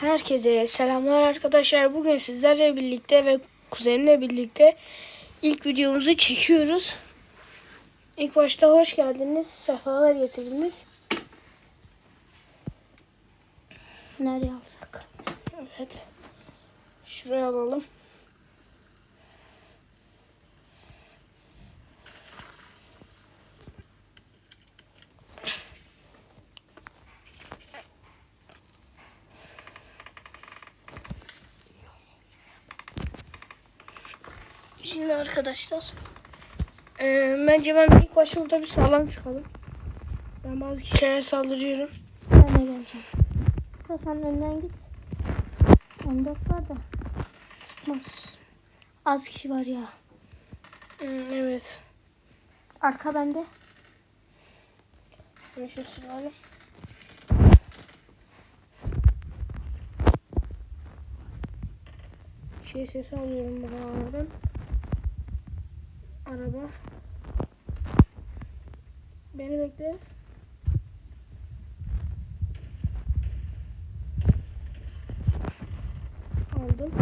Herkese selamlar arkadaşlar. Bugün sizlerle birlikte ve kuzenimle birlikte ilk videomuzu çekiyoruz. İlk başta hoş geldiniz. Sefalar getirdiniz. Nereye alsak? Evet. Şuraya alalım. Şimdi arkadaşlar eee bence ben ilk burada bir sağlam çıkalım. Ben bazı kişilere saldırıyorum. Ben de geleceğim. Ya sen önden git. 14 var da. Tutmaz. Az kişi var ya. Hmm, evet. Arka bende. Ben şu silahı. Şey sesi alıyorum buralardan. Araba. Beni bekle. Aldım.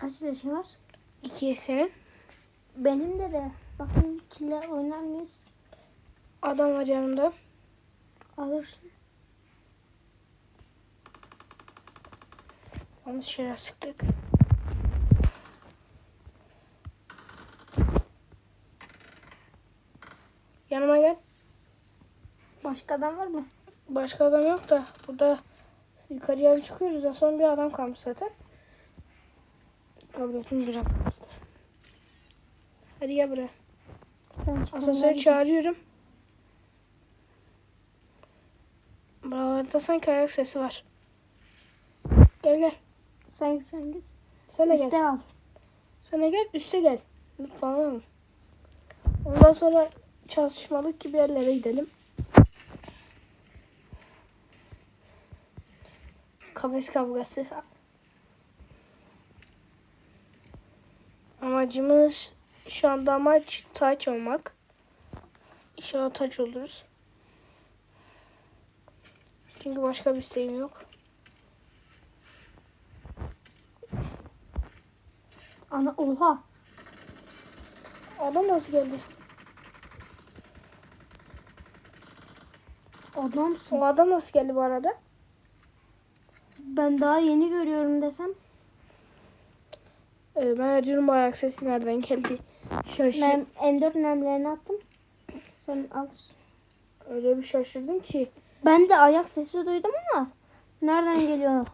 Kaç yaşın var? İkiye senin. Benim de de. Bakın kille oynar mıyız? Adam var yanımda. Alırsın. Yanlış yere sıktık. Yanıma gel. Başka adam var mı? Başka adam yok da burada yukarıya çıkıyoruz ya son bir adam kalmış zaten. Tabletimi biraz bastı. Hadi gel buraya. Asansörü çağırıyorum. Buralarda sanki ayak sesi var. Gel gel. Sen, sen git. Sen de gel. Üste al. Sana gel üste gel. Lütfen. Ondan sonra çalışmalık gibi yerlere gidelim. Kafes kavgası. Amacımız şu anda amaç taç olmak. İnşallah taç oluruz. Çünkü başka bir isteğim yok. Ana oha. Adam nasıl geldi? Adamsın. O adam nasıl geldi bu arada? Ben daha yeni görüyorum desem. Ee, ben bu ayak sesi nereden geldi? Şaşır. Ben M4 mermilerini attım. Sen alırsın. Öyle bir şaşırdım ki. Ben de ayak sesi duydum ama nereden geliyor?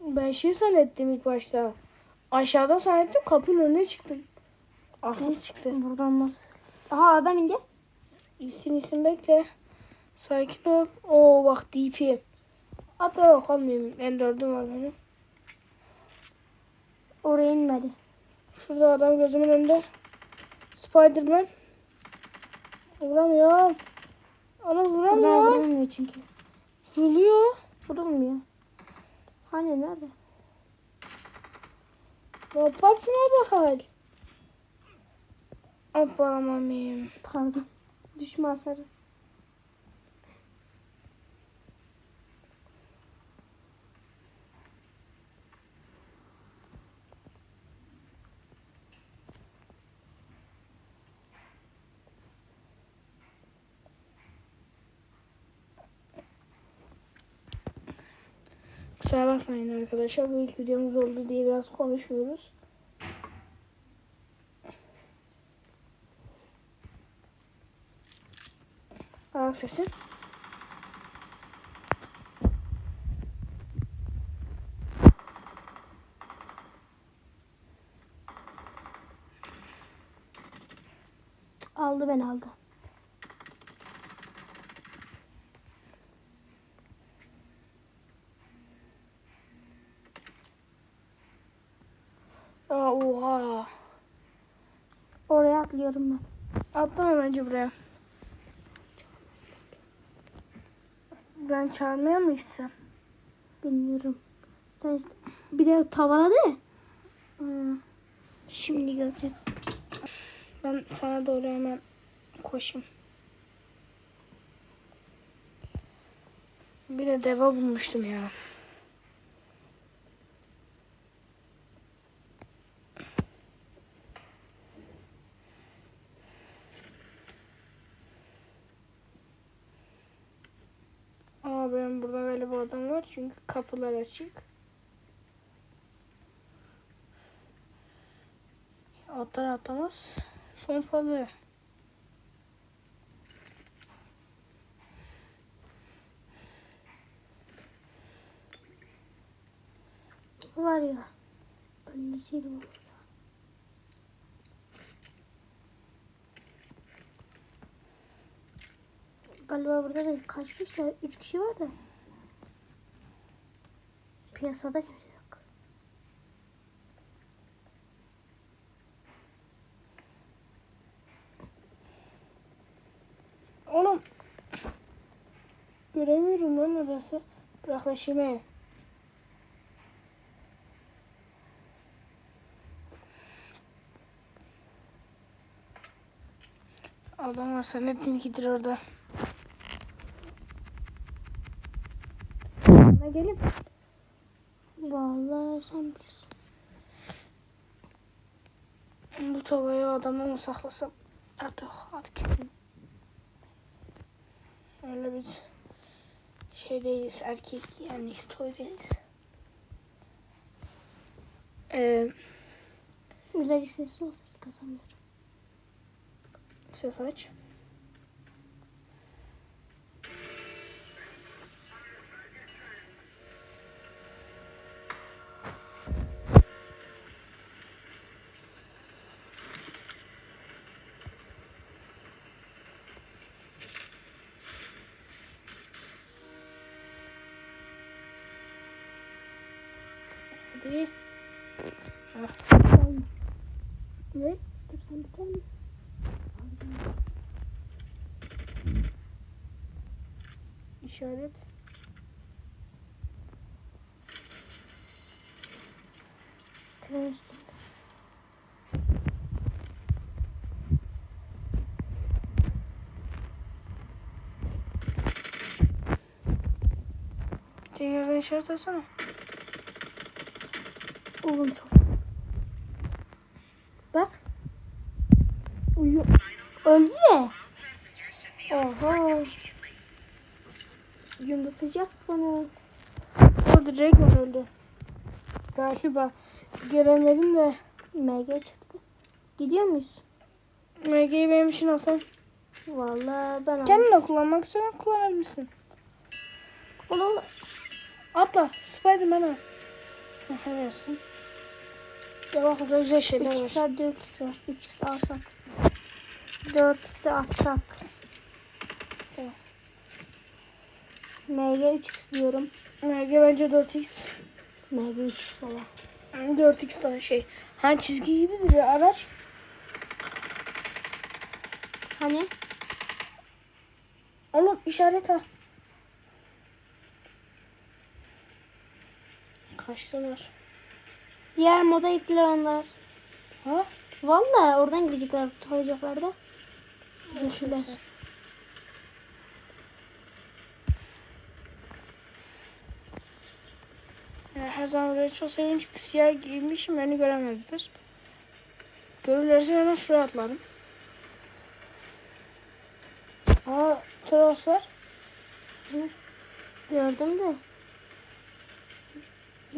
Ben şey zannettim ilk başta. Aşağıda zannettim kapının önüne çıktım. Aklım çıktı. Buradan nasıl? Aha adam indi. İyisin iyisin bekle. Sakin ol. Oo bak DP. Hatta yok almayayım. M4'üm var benim. İnmedi. Şurada adam gözümün önünde. Spiderman. Vuramıyorum. Ana Ben vuramıyor. çünkü. Vuruluyor. Vurulmuyor. Hani nerede? Ya bak şuna bak hal. Abbalamamıyım. Pardon. Düşme hasarı. Bakmayın arkadaşlar. Bu ilk videomuz oldu diye biraz konuşmuyoruz. Ayak sesi. Aldı beni aldı. Atlıyorum ben. Atlama bence buraya. Ben çağırmaya mı gitsem? Bilmiyorum. Sen işte- bir de tavaladı. Hmm. Şimdi göreceğim. Ben sana doğru hemen koşayım. Bir de deva bulmuştum ya. Aa benim burada galiba adam var çünkü kapılar açık. Atlar atlamaz. Pompalı. Var ya. Ölmesiydi bu. Galiba burada da kaçmış da 3 kişi var da. Piyasada kimse yok. Oğlum. Göremiyorum lan orası. Yaklaşayım he. Adam varsa ne tilkidir orada. Bana gelip Sen bilirsin. bu tavayı adamdan mı saklasam? Artık at gitsin. Öyle biz şey değiliz erkek yani toy değiliz. Ee, Birazcık sesli ol ses kasamıyorum. ses aç. İşaret. Tren. Cengiz işaret etsene. Oğlum çok. Bak. Uyu. Öldü ya. Oha. Yumrutacak bana. O direkt mi öldü? Galiba göremedim de. MG çıktı. Gidiyor muyuz? MG'yi benim için alsan. Vallahi ben Kendin de kullanmak istiyorsan kullanabilirsin. Oğlum Atla. Spiderman'a. Heversin. Ya bak burada güzel şeyler 3 var. x 4 x var. 3 x alsak. 4 x atsak. MG3X diyorum. MG bence 4X. MG3X valla. 4X daha şey. Hani çizgi gibi duruyor araç. Hani? Oğlum işaret al. Kaçtılar. Diğer moda gittiler onlar. Ha? Valla oradan gidecekler tutacaklar da. Bizimkiler. Her zaman böyle çok siyah giymişim beni göremezdir. Görürlerse hemen şuraya atlarım. Aa Toros var. Gördüm de.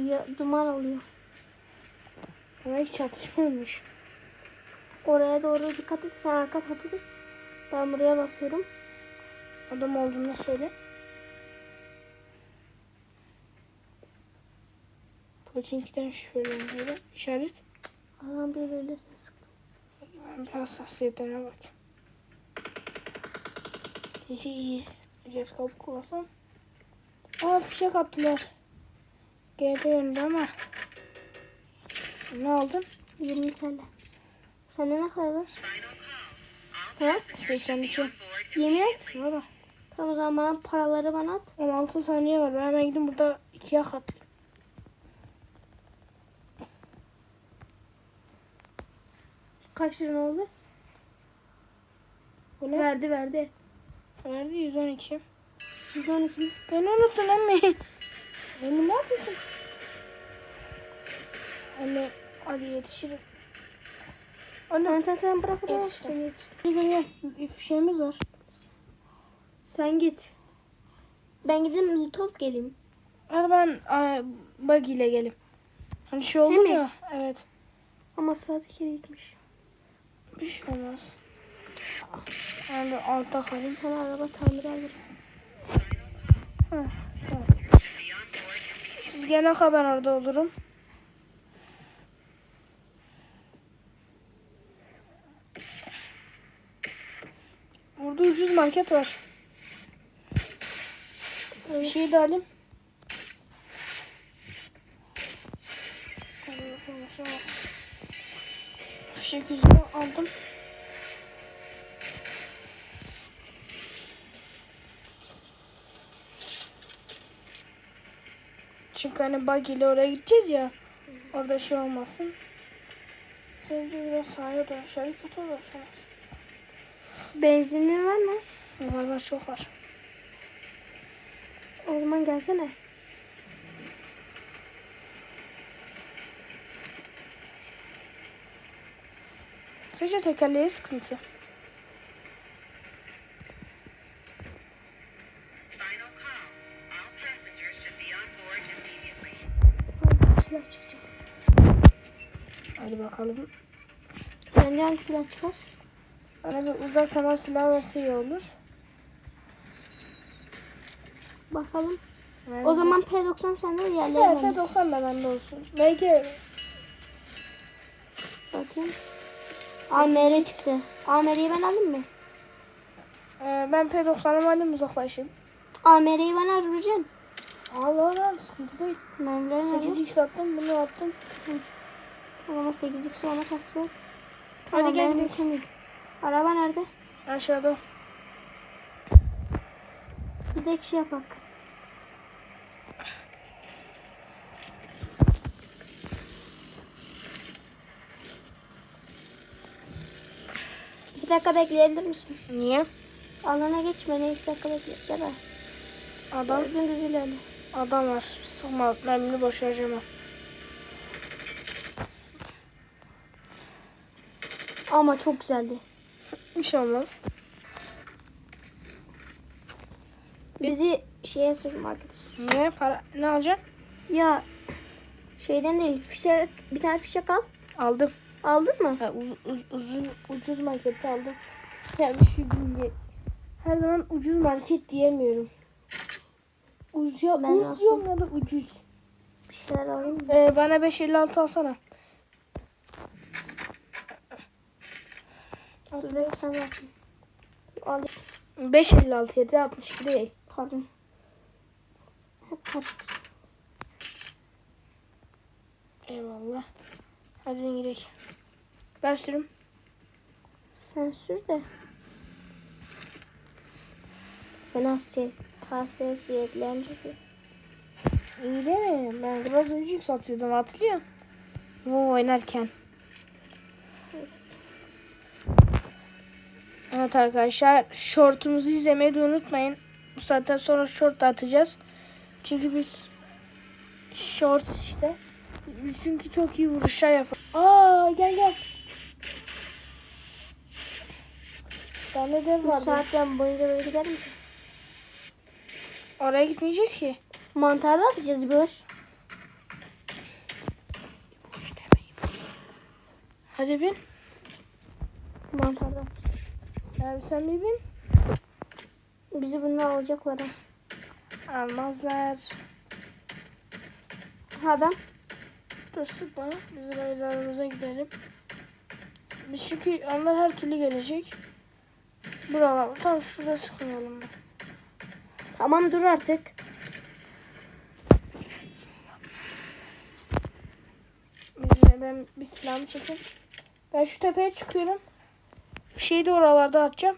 Ya, duman oluyor. Demek ki çatışmıyormuş. Oraya doğru dikkat et. Sen arka et. Ben buraya bakıyorum. Adam olduğunu söyle. Pochinki'den şüpheleniyorum. İşaret. Adam bir öyle ses. Ben bir hassasiyetine bak. İyi iyi. Cep kapı kullansam. Aa fişek attılar. GP yönünde ama. Ne aldın? 20 TL. Sende ne kadar var? Ha? 82. Yemin et. Valla. Tamam o zaman paraları bana at. 16 saniye var. Ben hemen gidip burada ikiye katlayayım. Kaç lira oldu? Bu ne? Verdi verdi. Verdi 112. 112. Beni unuttun emmi. Emmi ne yapıyorsun? Anne hadi yetişirim. Anne tamam tamam bırak bırak. Yetiştim. Gel. Bir fişeğimiz var. Sen git. Ben gideyim alıp geleyim. Hadi ben ay, buggy ile geleyim. Hani şey olur mi? ya. Evet. Ama saat 2'de gitmiş. Bir şey olmaz. Ben de altta kalayım. Sana araba tamir alırım. Siz gene ben orada olurum. Burada ucuz market var. Bir şey de alayım. An. Fişek yüzünü aldım. Çünkü hani bug ile oraya gideceğiz ya. Orada şey olmasın. Sence biraz sağa dön. Şöyle kötü olur olmaz. Benzinin var mı? Var var çok var. O zaman gelsene. Sadece tekerleği sıkıntı. Final call. All passengers should be on board immediately. Hangi silah çıkacak? Hadi bakalım. Sence hangi silah çıkar? Bana bir uzak temas silah verse iyi olur. Bakalım. Yani O zaman P90 sende Evet, yerlerine. bende. P90 da bende olsun. Belki Bakayım. AMR çıktı. AMR'yi ben alayım mı? e, ben P90'ımı alayım uzaklaşayım. AMR'yi bana vuracaksın. Allah Allah sıkıntı değil. Mermileri nerede? 8x attım bunu attım. Zaman 8'lik sonra taksak. Hadi gel gidelim. Araba nerede? Aşağıda. Bir de şey yapak. İki dakika bekleyebilir misin? Niye? Alana geç beni iki dakika bekle. Gel. Adam Dümdüz ilerle. adam var. Sıkma mermini boş harcama. Ama çok güzeldi. Bir şey olmaz. Bizi şeye sür markete sür. Niye? Para ne alacaksın? Ya şeyden değil fişek bir tane fişek al. Aldım. Aldın mı? Ha, uz, uz, uzun, ucuz markette aldım. Yani şu gün her zaman ucuz market diyemiyorum. Ucuz ya, Ben alsam. diyorum ya da ucuz. Bir şeyler alayım mı? Ee, bana 556 alsana. Dur ben sana yapayım. Al. 556 7 62 değil. Pardon. Hep. Eyvallah. Hadi ben gidelim. Ben sürüm. Sen sür de. Sen hasiyet, hassasiyetlerini çekiyor. İyi mi? Ben biraz önce satıyordum hatırlıyor musun? Bu oynarken. Evet arkadaşlar şortumuzu izlemeyi de unutmayın. Bu saatten sonra şort atacağız. Çünkü biz şort işte. Çünkü çok iyi vuruşlar yapıyoruz. Aa gel gel. Ben de dev Bu saatten boyunca böyle gider mi? Oraya gitmeyeceğiz ki. Mantarda atacağız boş. Hadi bin. Mantarda. Abi sen bir bin. Bizi bunlar alacaklar. Almazlar. Adam. Dur sıkma. Biz raylarımıza gidelim. Biz çünkü onlar her türlü gelecek. Buralar. Tam şurada sıkmayalım. Tamam dur artık. Ben bir silahımı çekeyim. Ben şu tepeye çıkıyorum. fişeği de oralarda atacağım.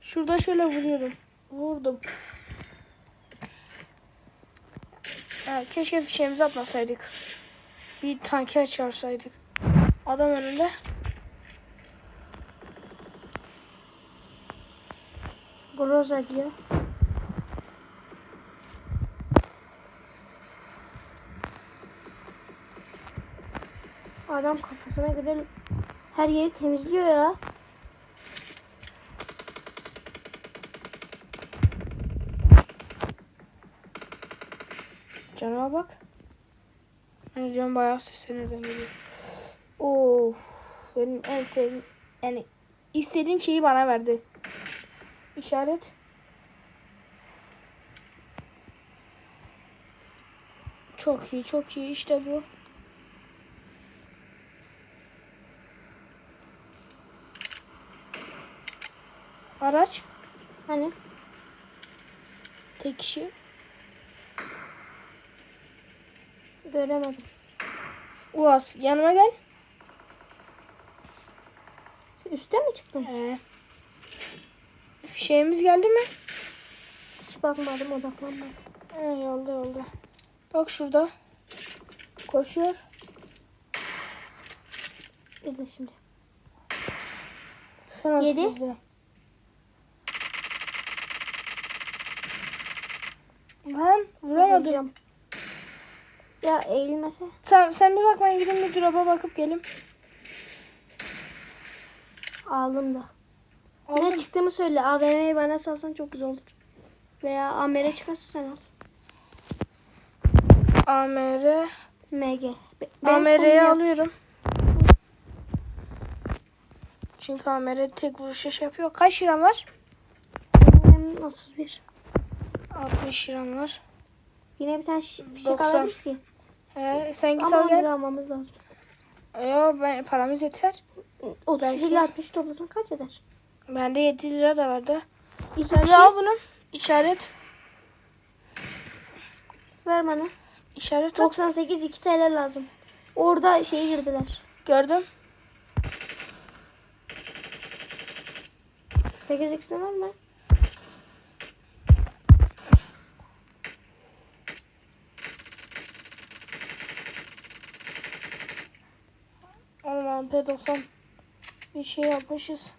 Şurada şöyle vuruyorum. Vurdum. Ha, keşke fişeğimizi atmasaydık. Bir tanker çağırsaydık. Adam önünde. Groza diyor. Adam kafasına göre her yeri temizliyor ya. Canıma bak. Yani canım bayağı sesler nereden geliyor. Of. Benim en sevdiğim yani istediğim şeyi bana verdi. İşaret. Çok iyi, çok iyi. İşte bu. Araç. Hani Tek kişi. Göremedim. Uaz yanıma gel. Sen üste mi çıktın? Ee, fişeğimiz geldi mi? Hiç bakmadım odaklanmadım. He, yolda yolda. Bak şurada. Koşuyor. Bir de şimdi. Sen Yedi. izle. Lan vuramadım. Vuracağım. Ya eğilmese. Sen, sen bir bak ben gideyim bir drop'a bakıp geleyim. Aldım da. Aldın Ne mı? çıktığımı söyle. AVM'yi bana salsan çok güzel olur. Veya Amer'e çıkarsa sen al. AMR. MG. AMR'yi alıyorum. Çünkü AMR tek vuruşa şey yapıyor. Kaç liram var? Benim 31. 60 liram var. Yine bir tane fişek 90. alabiliriz ki. Ee, sen git al Aman lira gel. almamız lazım. Yo ben paramız yeter. 30 şey- lira 60 toplasam kaç eder? Bende 7 lira da vardı. İçeride Ya şey- al bunu. İşaret. ver bana. İşaret 98 2 TL lazım. Orada şeye girdiler. Gördüm. 8 x'ini verme. MP90 bir şey yapmışız.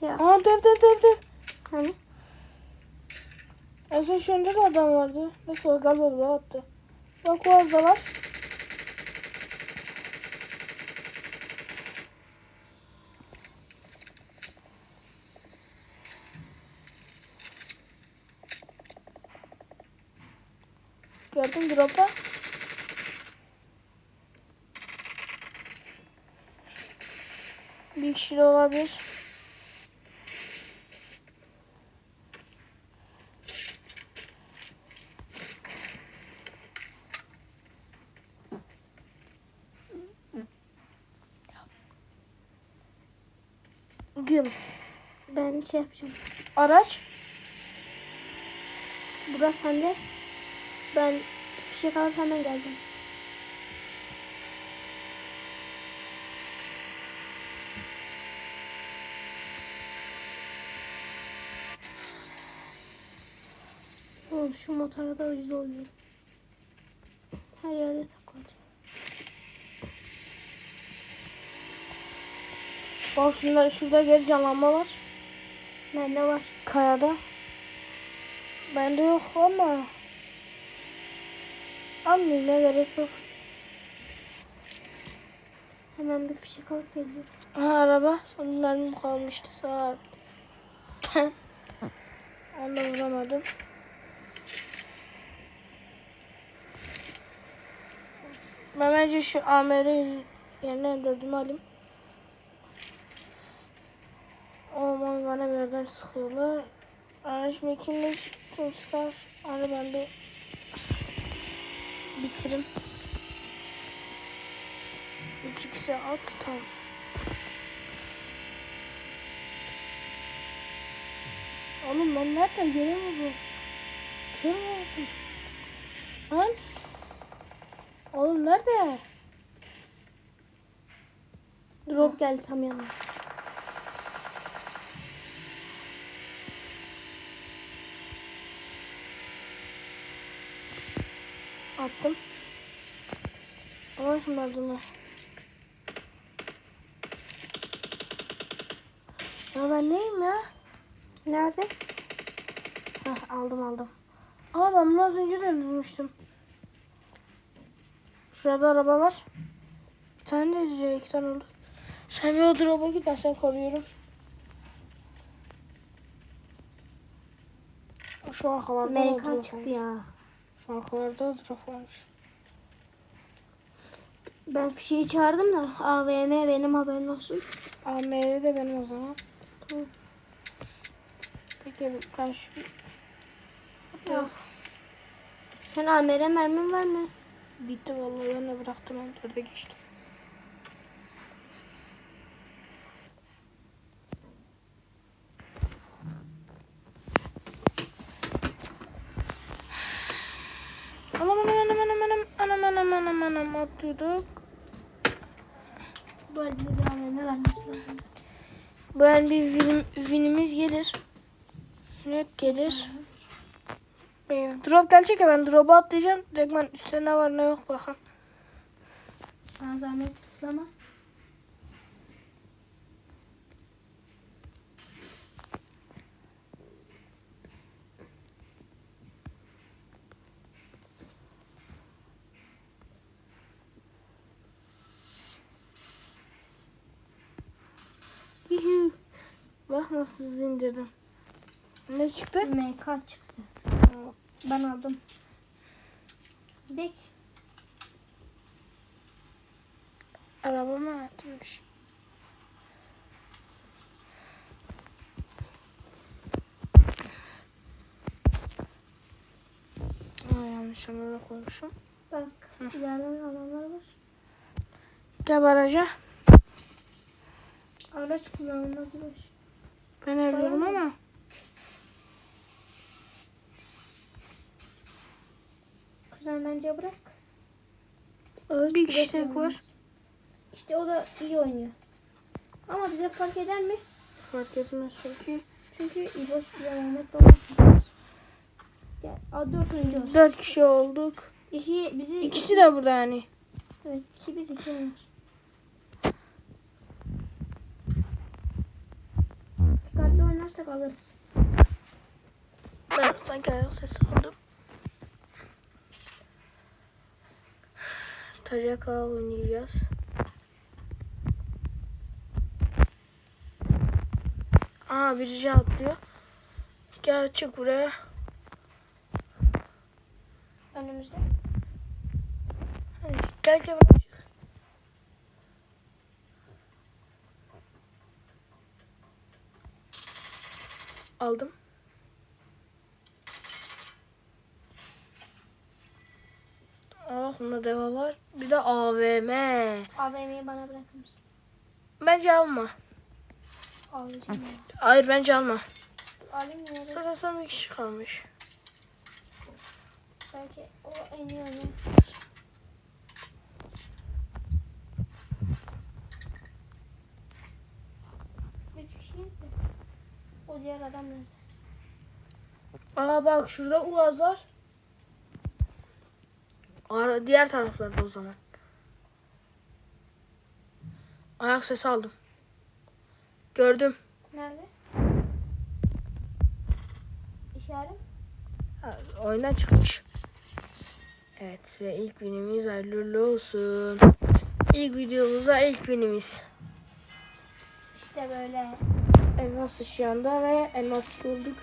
Ya. Aa dev dev dev dev. Hani? Az önce önde de adam vardı. Neyse o galiba buraya attı. Bak o orada var. Gördün drop'a. Bir kişi olabilir. Güm. Ben şey yapacağım. Araç. Burası sende. Ben fişek alıp hemen geleceğim. Oğlum şu motora da ucuz oluyor. Her yerde takılacak. Bak şurada, şurada geri canlanma var. Bende var. Kayada. Bende yok ama. Almayayım ne gerek yok. Hemen bir fişek alıp geliyorum. Aha araba. Son mermim kalmıştı saat. Onu da vuramadım. Ben bence şu AMR yerine dördümü alayım. Aman bana bir yerden sıkıyorlar. Araç mekinlik kim sıkar? Hani ben bir bitirim. 3 2 at tamam. Oğlum ben nereden göremiyorum? Kör oldum? Lan? Oğlum nerede? Drop geldi tam yanına. Attım. Ama ben. Ya ben neyim ya? Nerede? Heh, aldım aldım. Aa ben bunu az önce de bulmuştum. Şurada araba var. Bir tane de izliyor. iki tane oldu. Sen bir o drop'a git ben seni koruyorum. Şu arkalarda da MK çıktı varmış. ya. Arkalarda da drop varmış. Ben fişeyi çağırdım da AVM benim haberim olsun. AMR de benim o zaman. Tamam. Peki ben şu... Yok. Sen AMR mermin var mı? Bitti vallahi ben de bıraktım dörde geçtim. aman aman aman aman atıyorduk. Bu el bir film, filmimiz gelir. Evet gelir. Benim drop gelecek ya ben drop'a atlayacağım. Direkt ben üstte ne var ne yok bakalım. Bana zahmet tutulama. Bak nasıl hızlı indirdim. Ne çıktı? MK çıktı. Ben aldım. Bek. Araba mı atmış? Aa, yanlış numara koymuşum. Bak. ileriden alanlar var. Gel baraja. Araç kullanılmaz. Ben ölüyorum ama. Kuzen bence bırak. Bir kişi tek var. İşte o da iyi oynuyor. Ama bize fark eder mi? Fark etmez çünkü. Çünkü İboş bize Mehmet olmaz. Gel. Aa, dört oyuncu var. Dört kişi olduk. İki, bizi İkisi de burada yani. Evet, iki biz iki oynuyor. Oynarsak alırız. Ben sanki ayak sesi aldım. Tacaka oynayacağız. Aa birisi atlıyor. Gel çık buraya. Önümüzde. Gel gel buraya Aldım. Ah bunda deva var. Bir de AVM. AVM'yi bana bırakır mısın? Bence alma. Alacağım. Hayır bence alma. Alayım da Zaten son bir kişi kalmış. Belki o en iyi oynuyor. Üç kişiyiz de. O diğer adam nerede? Aa bak şurada Uaz var. Ara, diğer taraflarda o zaman. Ayak sesi aldım. Gördüm. Nerede? İşaret. Ha, oyundan çıkmış. Evet ve ilk winimiz hayırlı olsun. İlk videomuzda ilk winimiz. İşte böyle. Elmas ışığında ve elmas bulduk.